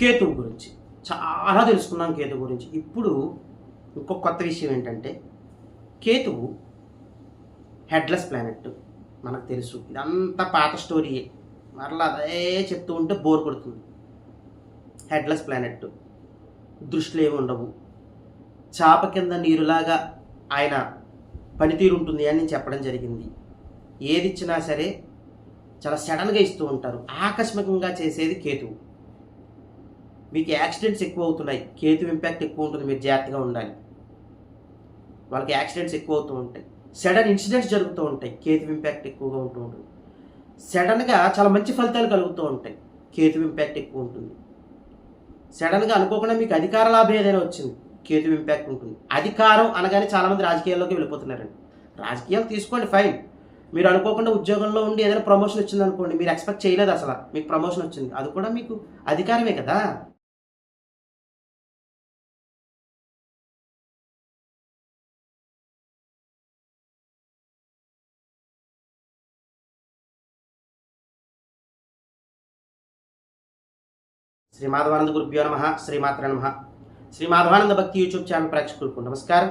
కేతువు గురించి. చాలా తెలుసుకున్నాం కేతువు గురించి. ఇప్పుడు ఇంకొక కొత్త విషయం ఏంటంటే కేతువు హెడ్లెస్ ప్లానెట్ మనకు తెలుసు. ఇదంతా పాత స్టోరీయే. మరలా అదే చెప్తూ ఉంటే బోర్ కొడుతుంది. Headless planet. దృష్టిలో ఏమి ఉండవు. చాప కింద నీరులాగా ఆయన పనితీరు ఉంటుంది అని నేను చెప్పడం జరిగింది. ఏది ఇచ్చినా సరే చాలా సడన్గా ఇస్తూ ఉంటారు. ఆకస్మికంగా చేసేది కేతువు. మీకు యాక్సిడెంట్స్ ఎక్కువ అవుతున్నాయి కేతు ఇంపాక్ట్ ఎక్కువ ఉంటుంది మీరు జాగ్రత్తగా ఉండాలి. వాళ్ళకి యాక్సిడెంట్స్ ఎక్కువ అవుతూ ఉంటాయి. సడన్ ఇన్సిడెంట్స్ జరుగుతూ ఉంటాయి కేతు ఇంపాక్ట్ ఎక్కువగా ఉంటూ ఉంటుంది. సడన్గా చాలా మంచి ఫలితాలు కలుగుతూ ఉంటాయి కేతు ఇంపాక్ట్ ఎక్కువ ఉంటుంది సడన్గా అనుకోకుండా మీకు అధికార లాభం ఏదైనా వచ్చింది కేతు ఇంపాక్ట్ ఉంటుంది. అధికారం అనగానే చాలామంది రాజకీయాల్లోకి వెళ్ళిపోతున్నారండి. రాజకీయాలు తీసుకోండి ఫైన్. మీరు అనుకోకుండా ఉద్యోగంలో ఉండి ఏదైనా ప్రమోషన్ వచ్చింది అనుకోండి మీరు ఎక్స్పెక్ట్ చేయలేదు అసలు మీకు ప్రమోషన్ వచ్చింది. అది కూడా మీకు అధికారమే కదా. శ్రీ మాధవానంద గురుభ్యో నమ శ్రీమాత్ర నమ. శ్రీ మాధవానంద భక్తి యూట్యూబ్ ఛానల్ ప్రేక్షకులకు నమస్కారం.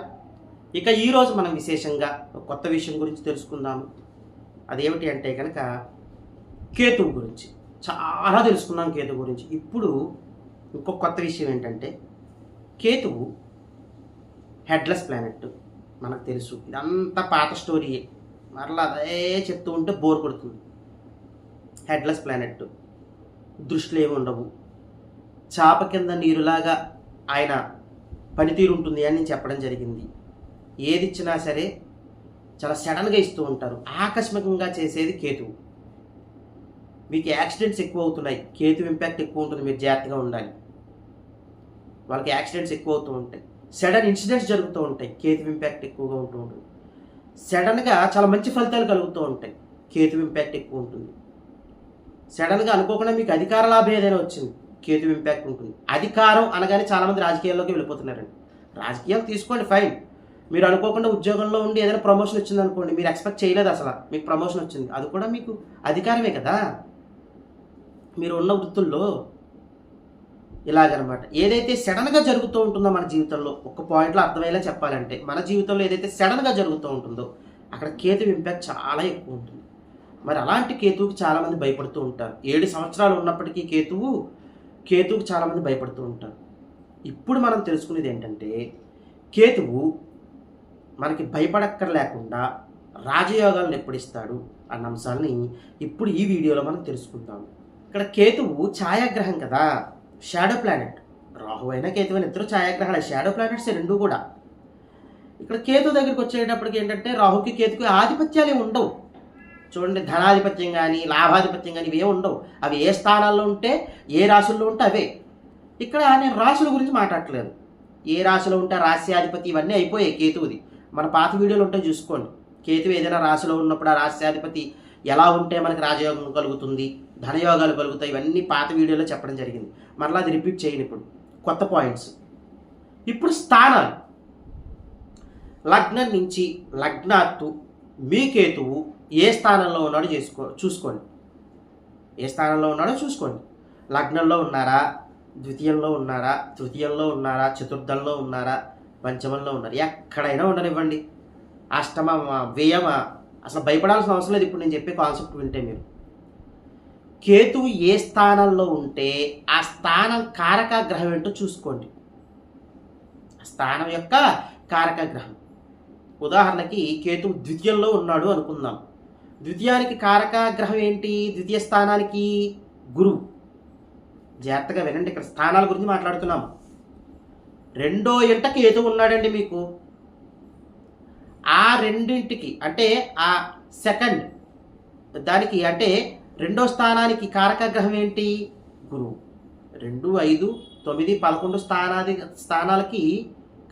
ఇక ఈరోజు మనం విశేషంగా ఒక కొత్త విషయం గురించి తెలుసుకుందాము. అదేమిటి అంటే కనుక కేతువు గురించి. చాలా తెలుసుకున్నాం కేతువు గురించి. ఇప్పుడు ఇంకొక కొత్త విషయం ఏంటంటే కేతువు హెడ్లెస్ ప్లానెట్ మనకు తెలుసు. ఇదంతా పాత స్టోరీయే. మరలా అదే చెప్తూ ఉంటే బోర్ కొడుతుంది. Headless planet. దృష్టిలో ఏమి ఉండవు. చాప కింద నీరులాగా ఆయన పనితీరు ఉంటుంది అని నేను చెప్పడం జరిగింది. ఏది ఇచ్చినా సరే చాలా సడన్గా ఇస్తూ ఉంటారు. ఆకస్మికంగా చేసేది కేతువు. మీకు యాక్సిడెంట్స్ ఎక్కువ అవుతున్నాయి కేతు ఇంపాక్ట్ ఎక్కువ ఉంటుంది మీరు జాగ్రత్తగా ఉండాలి. వాళ్ళకి యాక్సిడెంట్స్ ఎక్కువ అవుతూ ఉంటాయి. సడన్ ఇన్సిడెంట్స్ జరుగుతూ ఉంటాయి. కేతు ఇంపాక్ట్ ఎక్కువగా ఉంటూ ఉంటుంది. సడన్గా చాలా మంచి ఫలితాలు కలుగుతూ ఉంటాయి. కేతు ఇంపాక్ట్ ఎక్కువ ఉంటుంది సడన్గా అనుకోకుండా మీకు అధికార లాభం ఏదైనా వచ్చింది. కేతు ఇంపాక్ట్ ఉంటుంది. అధికారం అనగానే చాలామంది రాజకీయాల్లోకి వెళ్ళిపోతున్నారండి. రాజకీయాలు తీసుకోండి ఫైన్ మీరు అనుకోకుండా ఉద్యోగంలో ఉండి ఏదైనా ప్రమోషన్ వచ్చింది అనుకోండి మీరు ఎక్స్పెక్ట్ చేయలేదు అసలు. మీకు ప్రమోషన్ వచ్చింది. అది కూడా మీకు అధికారమే కదా. మీరు ఉన్న వృత్తుల్లో ఇలాగనమాట. ఏదైతే సడన్గా జరుగుతూ ఉంటుందో మన జీవితంలో ఒక పాయింట్లో అర్థమయ్యేలా చెప్పాలంటే మన జీవితంలో ఏదైతే సడన్గా జరుగుతూ ఉంటుందో అక్కడ కేతు ఇంపాక్ట్ చాలా ఎక్కువ ఉంటుంది. మరి అలాంటి కేతువుకి చాలామంది భయపడుతూ ఉంటారు. ఏడు సంవత్సరాలు ఉన్నప్పటికీ కేతువు కేతువుకు చాలామంది భయపడుతూ ఉంటారు. ఇప్పుడు మనం తెలుసుకునేది ఏంటంటే కేతువు మనకి భయపడక్కర్ లేకుండా రాజయోగాలను ఎప్పుడు ఇస్తాడు అన్న అంశాలని ఇప్పుడు ఈ వీడియోలో మనం తెలుసుకుందాం. ఇక్కడ కేతువు ఛాయాగ్రహం కదా షాడో ప్లానెట్. రాహు అయినా కేతు అయినా ఇద్దరు ఛాయాగ్రహాలు షాడో ప్లానెట్స్ రెండు కూడా. ఇక్కడ కేతు దగ్గరికి వచ్చేటప్పటికి ఏంటంటే రాహుకి కేతుకి ఆధిపత్యాలు ఏమి ఉండవు. చూడండి ధనాధిపత్యం కానీ లాభాధిపత్యం కానీ ఇవే ఉండవు. అవి ఏ స్థానాల్లో ఉంటే ఏ రాశుల్లో ఉంటే అవే. ఇక్కడ నేను రాశుల గురించి మాట్లాడట్లేదు. ఏ రాశిలో ఉంటే ఆ రాశ్యాధిపతి ఇవన్నీ అయిపోయాయి కేతువుది. మన పాత వీడియోలు ఉంటే చూసుకోండి. కేతువు ఏదైనా రాశిలో ఉన్నప్పుడు ఆ రాశ్యాధిపతి ఎలా ఉంటే మనకి రాజయోగం కలుగుతుంది ధనయోగాలు కలుగుతాయి ఇవన్నీ పాత వీడియోలో చెప్పడం జరిగింది. మరలా అది రిపీట్ చేయను ఇప్పుడు. కొత్త పాయింట్స్. ఇప్పుడు స్థానాలు. లగ్నం నుంచి లగ్నాత్తు మీ కేతువు ఏ స్థానంలో ఉన్నాడో చేసుకో చూసుకోండి. ఏ స్థానంలో ఉన్నాడో చూసుకోండి. లగ్నంలో ఉన్నారా? ద్వితీయంలో ఉన్నారా? తృతీయంలో ఉన్నారా? చతుర్థంలో ఉన్నారా? పంచమంలో ఉన్నారు? ఎక్కడైనా ఉండనివ్వండి. అష్టమ వ్యయమ అసలు భయపడాల్సిన అవసరం లేదు. ఇప్పుడు నేను చెప్పే కాన్సెప్ట్ వింటే మీరు. కేతువు ఏ స్థానంలో ఉంటే ఆ స్థానం కారక గ్రహం ఏంటో చూసుకోండి. స్థానం యొక్క కారక గ్రహం ఉదాహరణకి కేతువు ద్వితీయంలో ఉన్నాడు అనుకుందాం. ద్వితీయానికి కారక గ్రహం ఏంటి? ద్వితీయ స్థానానికి గురువు. జాగ్రత్తగా వినండి ఇక్కడ స్థానాల గురించి మాట్లాడుతున్నాము. రెండో ఇంట కేతు ఉన్నాడండి మీకు. ఆ రెండింటికి అంటే ఆ సెకండ్ దానికి అంటే రెండో స్థానానికి కారక గ్రహం ఏంటి? గురువు. రెండు ఐదు తొమ్మిది పదకొండు స్థానాది స్థానాలకి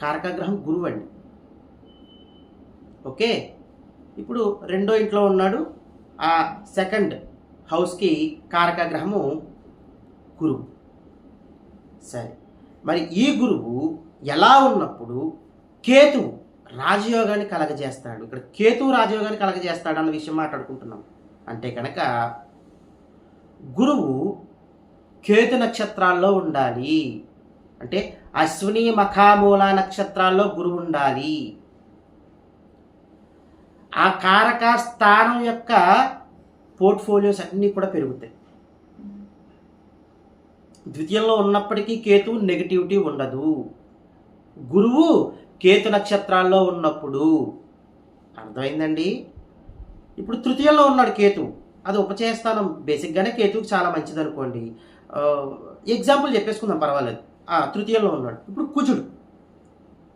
కారకగ్రహం గురువు అండి ఓకే? ఇప్పుడు రెండో ఇంట్లో ఉన్నాడు. ఆ సెకండ్ హౌస్కి కారక గ్రహము గురువు. సరే. మరి ఈ గురువు ఎలా ఉన్నప్పుడు కేతువు రాజయోగాన్ని కలగజేస్తాడు? ఇక్కడ కేతువు రాజయోగాన్ని కలగజేస్తాడు అన్న విషయం మాట్లాడుకుంటున్నాం. అంటే కనుక గురువు కేతు నక్షత్రాల్లో ఉండాలి. అంటే అశ్విని మఖామూల నక్షత్రాల్లో గురువు ఉండాలి. ఆ కారక స్థానం యొక్క పోర్ట్ఫోలియోస్ అన్నీ కూడా పెరుగుతాయి. ద్వితీయంలో ఉన్నప్పటికీ కేతు నెగిటివిటీ ఉండదు. గురువు కేతు నక్షత్రాల్లో ఉన్నప్పుడు. అర్థమైందండి? ఇప్పుడు తృతీయంలో ఉన్నాడు కేతు అది ఉపచేస్తానం బేసిక్గానే కేతువుకి చాలా మంచిది అనుకోండి ఎగ్జాంపుల్ చెప్పేసుకుందాం పర్వాలేదు. ఆ, తృతీయంలో ఉన్నాడు. ఇప్పుడు కుజుడు.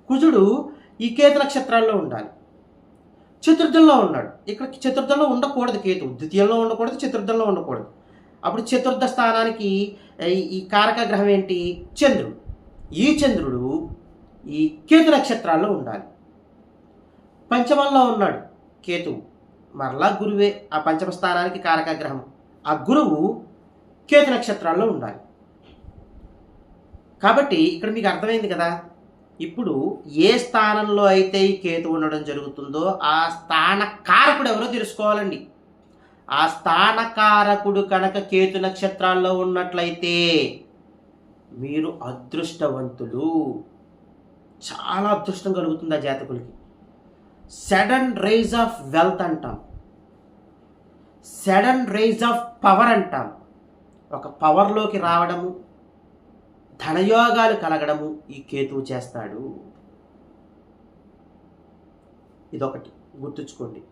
కుజుడు ఈ కేతు నక్షత్రాల్లో ఉండాలి. చతుర్థంలో ఉన్నాడు. ఇక్కడ చతుర్థంలో ఉండకూడదు కేతు. ద్వితీయంలో ఉండకూడదు చతుర్థంలో ఉండకూడదు. అప్పుడు చతుర్థ స్థానానికి ఈ- కారక గ్రహం ఏంటి? చంద్రుడు. ఈ చంద్రుడు ఈ కేతు నక్షత్రాల్లో ఉండాలి. పంచమంలో ఉన్నాడు కేతు. మరలా గురువే ఆ పంచమ స్థానానికి కారక గ్రహం. ఆ గురువు కేతు నక్షత్రాల్లో ఉండాలి. కాబట్టి ఇక్కడ మీకు అర్థమైంది కదా? ఇప్పుడు ఏ స్థానంలో అయితే ఈ కేతు ఉండడం జరుగుతుందో ఆ స్థాన కారకుడు ఎవరో తెలుసుకోవాలండి. ఆ స్థాన కారకుడు కనుక కేతు నక్షత్రాల్లో ఉన్నట్లయితే మీరు అదృష్టవంతులు. చాలా అదృష్టం కలుగుతుంది ఆ జాతకులకి. సడన్ రైజ్ ఆఫ్ వెల్త్ అంటాం. సడన్ రైజ్ ఆఫ్ పవర్ అంటాం. ఒక పవర్లోకి రావడము ధనయోగాలు కలగడము ఈ కేతువు చేస్తాడు. ఇదొకటి గుర్తుంచుకోండి.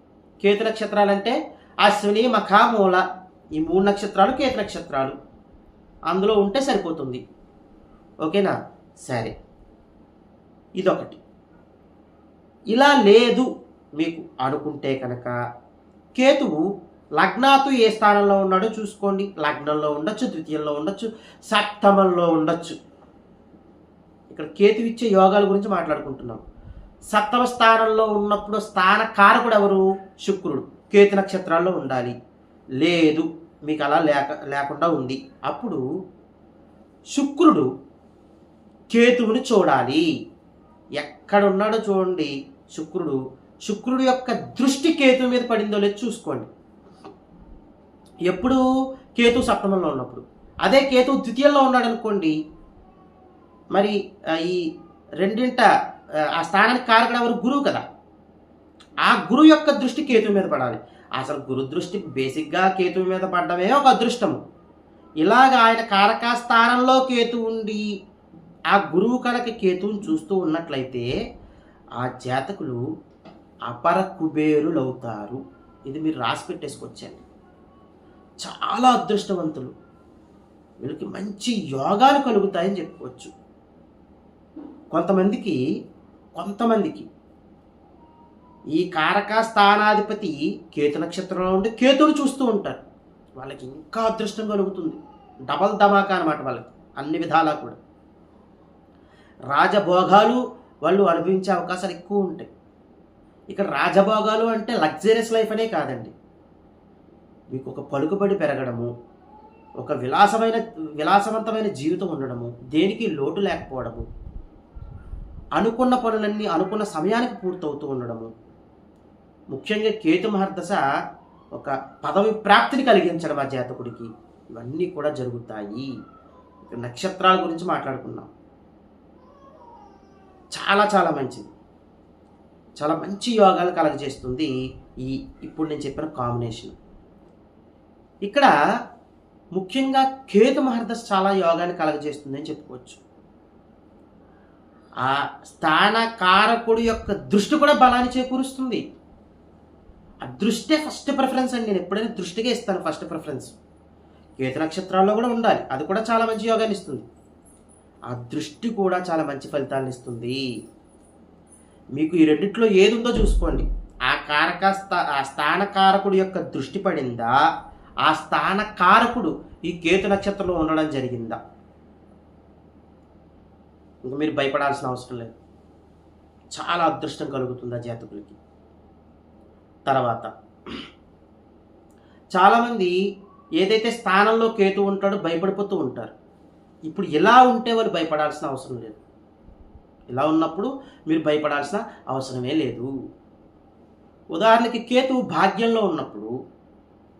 కేతు నక్షత్రాలు అంటే అశ్విని మఖామూల ఈ మూడు నక్షత్రాలు కేతు నక్షత్రాలు. అందులో ఉంటే సరిపోతుంది. ఓకేనా? సరే. ఇదొకటి. ఇలా లేదు మీకు అనుకుంటే కనుక కేతువు లగ్నాతు ఏ స్థానంలో ఉన్నాడో చూసుకోండి. లగ్నంలో ఉండొచ్చు ద్వితీయంలో ఉండొచ్చు సప్తమంలో ఉండొచ్చు. ఇక్కడ కేతు ఇచ్చే యోగాల గురించి మాట్లాడుకుంటున్నాం. సప్తమ స్థానంలో ఉన్నప్పుడు స్థాన కారకుడు ఎవరు? శుక్రుడు. కేతు నక్షత్రాల్లో ఉండాలి. లేదు మీకు అలా లేక లేకుండా ఉంది. అప్పుడు శుక్రుడు కేతువుని చూడాలి. ఎక్కడున్నాడో చూడండి శుక్రుడు. శుక్రుడు యొక్క దృష్టి కేతు మీద పడిందో లేదో చూసుకోండి. ఎప్పుడు కేతు సప్తమంలో ఉన్నప్పుడు. అదే కేతు ద్వితీయంలో ఉన్నాడు అనుకోండి మరి ఈ రెండింట ఆ, స్థానానికి కారకుడు ఎవరు? గురువు కదా. ఆ గురువు యొక్క దృష్టి కేతు మీద పడాలి. అసలు గురు దృష్టి బేసిక్గా కేతు మీద పడడమే ఒక అదృష్టము. ఇలాగ ఆయన కారక స్థానంలో కేతు ఉండి ఆ గురువు కనుక కేతువుని చూస్తూ ఉన్నట్లయితే ఆ జాతకులు అపర కుబేరులు అవుతారు ఇది మీరు రాసి పెట్టేసుకొచ్చండి. చాలా అదృష్టవంతులు. వీళ్ళకి మంచి యోగాలు కలుగుతాయని చెప్పుకోవచ్చు. కొంతమందికి కొంతమందికి ఈ కారక స్థానాధిపతి కేతు నక్షత్రంలో ఉండి కేతుడు చూస్తూ ఉంటారు. వాళ్ళకి ఇంకా అదృష్టం కలుగుతుంది. డబల్ ధమాకా అనమాట వాళ్ళకి అన్ని విధాలా కూడా. రాజభోగాలు వాళ్ళు అనుభవించే అవకాశాలు ఎక్కువ ఉంటాయి. ఇక్కడ రాజభోగాలు అంటే లగ్జరియస్ లైఫ్ అనే కాదండి. మీకు ఒక పలుకుబడి పెరగడము ఒక విలాసమైన విలాసవంతమైన జీవితం ఉండడము దేనికి లోటు లేకపోవడము అనుకున్న పనులన్నీ అనుకున్న సమయానికి పూర్తవుతూ ఉండడము. ముఖ్యంగా కేతు మహర్దశ ఒక పదవి ప్రాప్తిని కలిగించడం ఆ జాతకుడికి. ఇవన్నీ కూడా జరుగుతాయి. నక్షత్రాల గురించి మాట్లాడుకున్నాం చాలా చాలా మంచిది. చాలా మంచి యోగాలు కలగజేస్తుంది ఈ ఇప్పుడు నేను చెప్పిన కాంబినేషన్. ఇక్కడ ముఖ్యంగా కేతు మహర్దశ చాలా యోగాన్ని కలగజేస్తుంది అని చెప్పుకోవచ్చు. ఆ స్థాన కారకుడు యొక్క దృష్టి కూడా బలాన్ని చేకూరుస్తుంది. ఆ దృష్టే ఫస్ట్ ప్రిఫరెన్స్ అండి. నేను ఎప్పుడైనా దృష్టిగా ఇస్తాను ఫస్ట్ ప్రిఫరెన్స్. కేతు నక్షత్రాల్లో కూడా ఉండాలి. అది కూడా చాలా మంచి యోగాన్ని ఇస్తుంది. ఆ దృష్టి కూడా చాలా మంచి ఫలితాలను ఇస్తుంది. మీకు ఈ రెండిట్లో ఏది ఉందో చూసుకోండి. ఆ కారక స్థా ఆ స్థానకారకుడు యొక్క దృష్టి పడిందా? ఆ స్థాన కారకుడు ఈ కేతు నక్షత్రంలో ఉండడం జరిగిందా? ఇంకా మీరు భయపడాల్సిన అవసరం లేదు. చాలా అదృష్టం కలుగుతుంది ఆ జాతకులకి. తర్వాత చాలామంది ఏదైతే స్థానంలో కేతు ఉంటాడో భయపడిపోతూ ఉంటారు. ఇప్పుడు ఇలా ఉంటే వారు భయపడాల్సిన అవసరం లేదు. ఇలా ఉన్నప్పుడు మీరు భయపడాల్సిన అవసరమే లేదు. ఉదాహరణకి కేతు భాగ్యంలో ఉన్నప్పుడు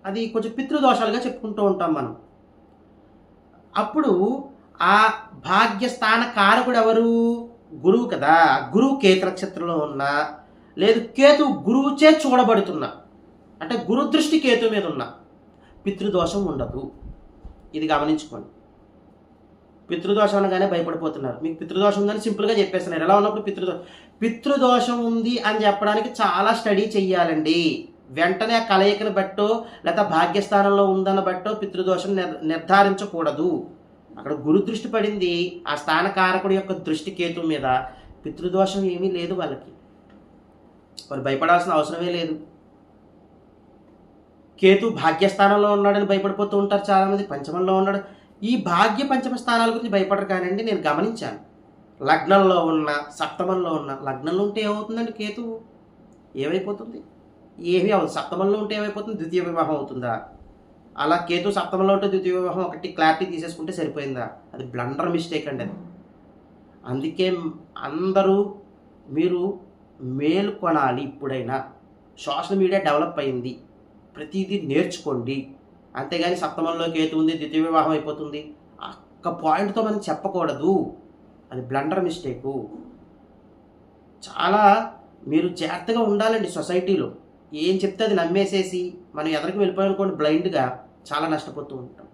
అది కొంచెం పితృదోషాలుగా చెప్పుకుంటూ ఉంటాం మనం. అప్పుడు ఆ భాగ్యస్థాన కారకుడు ఎవరు గురువు కదా. గురువు కేతు నక్షత్రంలో ఉన్న లేదు కేతు గురువుచే చూడబడుతున్నా. అంటే గురు దృష్టి కేతు మీద ఉన్న. పితృదోషం ఉండదు. ఇది గమనించుకోండి. పితృదోషం అనగానే భయపడిపోతున్నారు. మీకు పితృదోషం ఉందని సింపుల్గా చెప్పేస్తున్నారు. ఎలా ఉన్నప్పుడు పితృదోషం పితృదోషం ఉంది అని చెప్పడానికి చాలా స్టడీ చెయ్యాలండి. వెంటనే ఆ కలయికను బట్టో లేదా భాగ్యస్థానంలో ఉందని బట్టో పితృదోషం నిర్ నిర్ధారించకూడదు. అక్కడ గురు దృష్టి పడింది ఆ స్థానకారకుడి యొక్క దృష్టి కేతు మీద. పితృదోషం ఏమీ లేదు వాళ్ళకి. వాళ్ళు భయపడాల్సిన అవసరమే లేదు. కేతు భాగ్యస్థానంలో ఉన్నాడని భయపడిపోతూ ఉంటారు చాలామంది పంచమంలో ఉన్నాడు. ఈ భాగ్య పంచమ స్థానాల గురించి భయపడరు కానండి నేను గమనించాను. లగ్నంలో ఉన్న సప్తమంలో ఉన్న లగ్నంలో ఉంటే ఏమవుతుందండి కేతు? ఏమైపోతుంది? ఏమీ అవ్వదు. సప్తమంలో ఉంటే ఏమైపోతుంది? ద్వితీయ వివాహం అవుతుందా? అలా కేతు సప్తమంలో ఉంటే ద్వితీయ వివాహం ఒకటి క్లారిటీ తీసేసుకుంటే సరిపోయిందా? అది బ్లండర్ మిస్టేక్ అండి అది. అందుకే అందరూ మీరు మేలుకొనాలి ఇప్పుడైనా. సోషల్ మీడియా డెవలప్ అయింది. ప్రతిదీ నేర్చుకోండి. అంతేగాని సప్తమంలో కేతు ఉంది ద్వితీయ వివాహం అయిపోతుంది. ఒక్క పాయింట్తో మనం చెప్పకూడదు. అది బ్లండర్ మిస్టేకు చాలా మీరు జాగ్రత్తగా ఉండాలండి సొసైటీలో. ఏం చెప్తే అది నమ్మేసేసి మనం ఎదరికి వెళ్ళిపోయానుకోండి బ్లైండ్గా చాలా నష్టపోతూ ఉంటాం.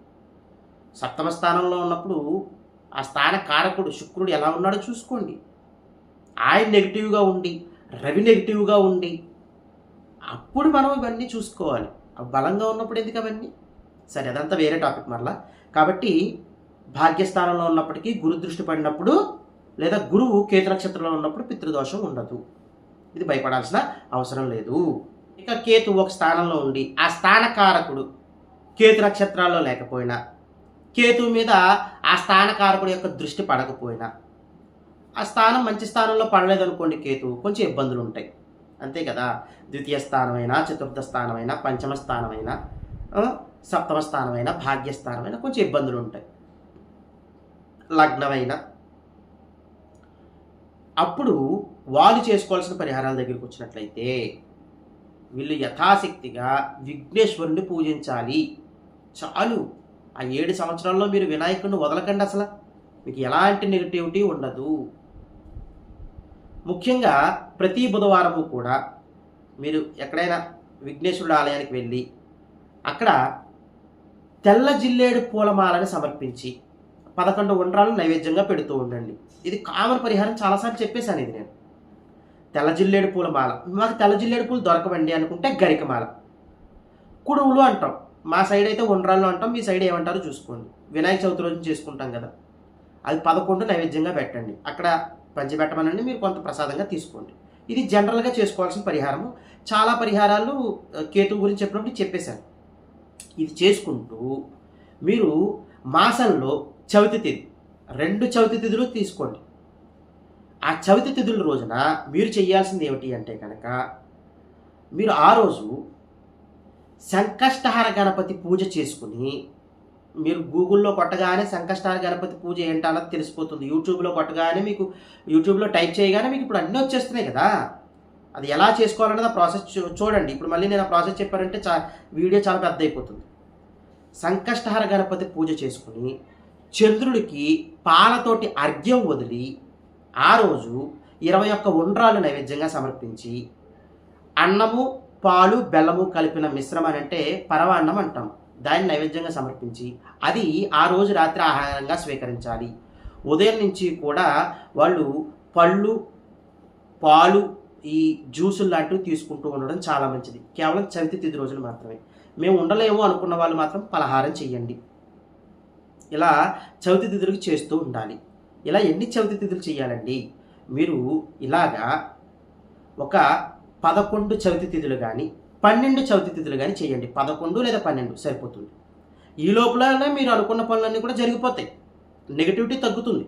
సప్తమ స్థానంలో ఉన్నప్పుడు ఆ స్థాన కారకుడు శుక్రుడు ఎలా ఉన్నాడో చూసుకోండి. ఆయన నెగిటివ్గా ఉండి రవి నెగిటివ్గా ఉండి అప్పుడు మనం ఇవన్నీ చూసుకోవాలి. బలంగా ఉన్నప్పుడు ఎందుకు అవన్నీ? సరే అదంతా వేరే టాపిక్ మరలా. కాబట్టి భాగ్యస్థానంలో ఉన్నప్పటికీ గురు దృష్టి పడినప్పుడు లేదా గురువు కేతు నక్షత్రంలో ఉన్నప్పుడు పితృదోషం ఉండదు. ఇది భయపడాల్సిన అవసరం లేదు. యొక్క కేతు ఒక స్థానంలో ఉండి ఆ స్థానకారకుడు కేతు నక్షత్రాల్లో లేకపోయినా కేతు మీద ఆ స్థానకారకుడు యొక్క దృష్టి పడకపోయినా ఆ స్థానం మంచి స్థానంలో పడలేదనుకోండి కేతు కొంచెం ఇబ్బందులు ఉంటాయి అంతే కదా? ద్వితీయ స్థానమైనా చతుర్థ స్థానమైనా పంచమ స్థానమైనా సప్తమ స్థానమైనా భాగ్యస్థానమైనా కొంచెం ఇబ్బందులు ఉంటాయి లగ్నమైన అప్పుడు వాళ్ళు చేసుకోవాల్సిన పరిహారాల దగ్గరికి వచ్చినట్లయితే వీళ్ళు యథాశక్తిగా విఘ్నేశ్వరుని పూజించాలి. చాలు. ఆ ఏడు సంవత్సరాల్లో మీరు వినాయకుడిని వదలకండి అసలు. మీకు ఎలాంటి నెగిటివిటీ ఉండదు. ముఖ్యంగా ప్రతి బుధవారము కూడా మీరు ఎక్కడైనా విఘ్నేశ్వరుడు ఆలయానికి వెళ్ళి అక్కడ తెల్ల జిల్లేడు పూలమాలని సమర్పించి పదకొండు ఉండ్రాలు నైవేద్యంగా పెడుతూ ఉండండి. ఇది కామన్ పరిహారం చాలాసార్లు చెప్పేశాను ఇది నేను. తెల్ల జిల్లేడు పూలమాల మాకు తెల్ల జిల్లేడు పూలు దొరకవండి అనుకుంటే గరికమాల కుడువులు అంటాం. మా సైడ్ అయితే ఉండ్రాళ్ళు అంటాం. మీ సైడ్ ఏమంటారో చూసుకోండి. వినాయక చవితి రోజు చేసుకుంటాం కదా. అది పదకొండు నైవేద్యంగా పెట్టండి. అక్కడ పంచిపెట్టమనండి మీరు కొంత ప్రసాదంగా తీసుకోండి. ఇది జనరల్గా చేసుకోవాల్సిన పరిహారము. చాలా పరిహారాలు కేతు గురించి చెప్పినప్పుడు చెప్పేశాను. ఇది చేసుకుంటూ మీరు మాసంలో చవితి తిథి రెండు చవితి తిథులు తీసుకోండి. ఆ చవితి తిథుల రోజున మీరు చేయాల్సింది ఏమిటి అంటే కనుక మీరు ఆ రోజు సంకష్టహార గణపతి పూజ చేసుకుని మీరు గూగుల్లో కొట్టగానే సంకష్టహార గణపతి పూజ ఏంటాలో తెలిసిపోతుంది. యూట్యూబ్లో కొట్టగానే మీకు యూట్యూబ్లో టైప్ చేయగానే మీకు ఇప్పుడు అన్నీ వచ్చేస్తున్నాయి కదా. అది ఎలా చేసుకోవాలన్నది ఆ ప్రాసెస్ చూ- చూడండి. ఇప్పుడు మళ్ళీ నేను ఆ ప్రాసెస్ చెప్పారంటే చా వీడియో చాలా పెద్ద అయిపోతుంది సంకష్టహార గణపతి పూజ చేసుకుని చంద్రుడికి పాలతోటి అర్ఘ్యం వదిలి ఆ రోజు ఇరవై ఒక్క ఉండ్రాలు నైవేద్యంగా సమర్పించి అన్నము పాలు బెల్లము కలిపిన మిశ్రమం అంటే పరవాన్నం అంటాం. దాన్ని నైవేద్యంగా సమర్పించి అది ఆ రోజు రాత్రి ఆహారంగా స్వీకరించాలి. ఉదయం నుంచి కూడా వాళ్ళు పళ్ళు పాలు ఈ జ్యూసులు లాంటివి తీసుకుంటూ ఉండడం చాలా మంచిది. కేవలం చవితి తిది రోజులు మాత్రమే. మేము ఉండలేము అనుకున్న వాళ్ళు మాత్రం పలహారం చెయ్యండి ఇలా చవితి తిథులకు చేస్తూ ఉండాలి. ఇలా ఎన్ని చవితి తిథులు చేయాలండి? మీరు ఇలాగా ఒక పదకొండు చవితి తిథులు కానీ పన్నెండు చవితి తిథులు కానీ చేయండి. పదకొండు లేదా పన్నెండు సరిపోతుంది. ఈ లోపలనే మీరు అనుకున్న పనులన్నీ కూడా జరిగిపోతాయి. నెగిటివిటీ తగ్గుతుంది.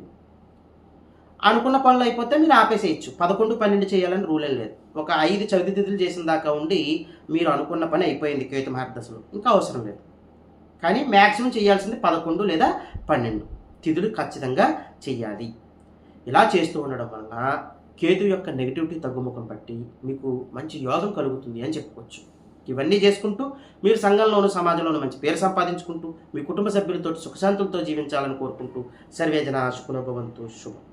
అనుకున్న పనులు అయిపోతే మీరు ఆపేసేయచ్చు. పదకొండు పన్నెండు చేయాలని రూల్ ఏం లేదు. ఒక ఐదు చవితి తిథులు చేసిన దాకా ఉండి మీరు అనుకున్న పని అయిపోయింది కేతు మార్గదర్శనం ఇంకా అవసరం లేదు. కానీ మ్యాక్సిమం చేయాల్సింది పదకొండు లేదా పన్నెండు. తిథులు ఖచ్చితంగా చెయ్యాలి. ఇలా చేస్తూ ఉండడం వలన కేతు యొక్క నెగిటివిటీ తగ్గుముఖం బట్టి మీకు మంచి యోగం కలుగుతుంది అని చెప్పుకోవచ్చు. ఇవన్నీ చేసుకుంటూ మీరు సంఘంలోను సమాజంలోను మంచి పేరు సంపాదించుకుంటూ మీ కుటుంబ సభ్యులతో సుఖశాంతులతో జీవించాలని కోరుకుంటూ సర్వేజన శుకునభవంతు శుభం.